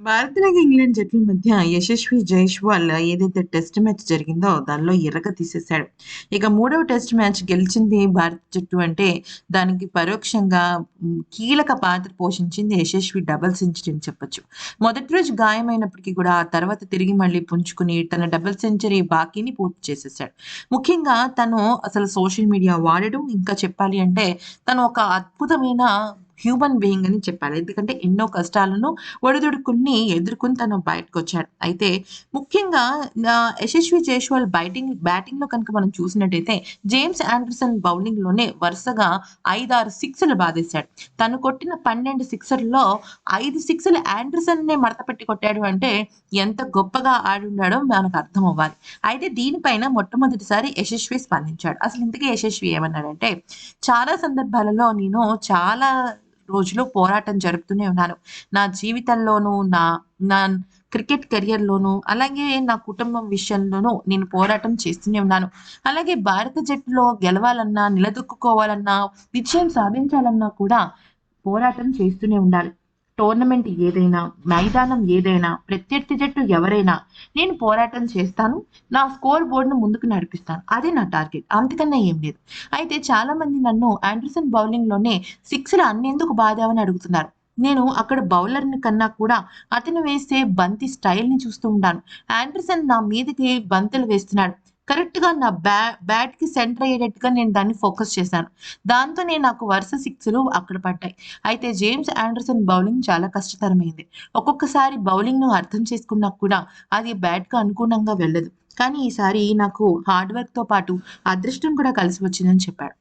Bharat England జట్ల మధ్య యశస్వి జైష్వాల్ ఏదైతే టెస్ట్ మ్యాచ్ జరిగిందో దానిలో ఎర్రగ తీసేశాడు. ఇక మూడవ టెస్ట్ మ్యాచ్ గెలిచింది భారత జట్టు అంటే దానికి పరోక్షంగా కీలక పాత్ర పోషించింది యశస్వి డబుల్ సెంచరీ అని చెప్పొచ్చు. మొదటి రోజు గాయమైనప్పటికీ కూడా ఆ తర్వాత తిరిగి మళ్ళీ పుంజుకుని తన డబుల్ సెంచరీ బాకీని పూర్తి చేసేసాడు ముఖ్యంగా తను అసలు సోషల్ మీడియా వాడడం ఇంకా చెప్పాలి అంటే తను ఒక అద్భుతమైన హ్యూమన్ బీయింగ్ అని చెప్పాలి. ఎందుకంటే ఎన్నో కష్టాలను ఒడిదుడుకుల్ని ఎదుర్కొని తను బయటకొచ్చాడు. అయితే ముఖ్యంగా నా యశస్వి జైస్వాల్ బైటింగ్ బ్యాటింగ్‌లో కనుక మనం చూసినట్టయితే జేమ్స్ ఆండర్సన్ బౌలింగ్‌లోనే వరుసగా 5, 6 సిక్స్‌లు బాధేశాడు తను కొట్టిన 12 సిక్సర్‌లో ఐదు సిక్స్‌లు ఆండర్సన్‌నే మడతపెట్టి కొట్టాడు అంటే ఎంత గొప్పగా ఆడుండాడో మనకు అర్థం అవ్వాలి అయితే దీనిపైన మొట్టమొదటిసారి యశస్వి స్పందించాడు. అసలు ఇంతకీ యశస్వి ఏమన్నాడంటే చాలా సందర్భాలలో నేను చాలా రోజులు పోరాటం జరుపుతూనే ఉన్నాను. నా జీవితంలోనూ, నా నా క్రికెట్ కెరియర్‌లోనూ, అలాగే నా కుటుంబం విషయంలోనూ నేను పోరాటం చేస్తూనే ఉన్నాను. అలాగే భారత జట్టులో గెలవాలన్నా, నిలదొక్కుకోవాలన్నా, విజయం సాధించాలన్నా కూడా పోరాటం చేస్తూనే ఉండాలి. టోర్నమెంట్ ఏదైనా, మైదానం ఏదైనా, ప్రత్యర్థి జట్టు ఎవరైనా నేను పోరాటం చేస్తాను. నా స్కోర్ బోర్డును ముందుకు నడిపిస్తాను. అదే నా టార్గెట్. అంతకన్నా ఏం లేదు. అయితే చాలా మంది నన్ను ఆండర్సన్ బౌలింగ్‌లోనే సిక్స్‌లు అన్నెందుకు బాధావని అడుగుతున్నారు. నేను అక్కడ బౌలర్‌ని కన్నా కూడా అతను వేసే బంతి స్టైల్‌ని చూస్తూ ఉంటాను. ఆండర్సన్ నా మీదకి బంతులు వేస్తున్నాడు. కరెక్ట్‌గా నా బ్యా బ్యాట్‌కి సెంటర్ అయ్యేటట్టుగా నేను దాన్ని ఫోకస్ చేశాను. దాంతో నేను నాకు వరుస సిక్స్‌లు అక్కడ పడ్డాయి. అయితే జేమ్స్ ఆండర్సన్ బౌలింగ్ చాలా కష్టతరమైంది. ఒక్కొక్కసారి బౌలింగ్‌ను అర్థం చేసుకున్నా కూడా అది బ్యాట్కు అనుగుణంగా వెళ్ళదు. కానీ ఈసారి నాకు హార్డ్ వర్క్‌తో పాటు అదృష్టం కూడా కలిసి వచ్చిందని చెప్పాడు.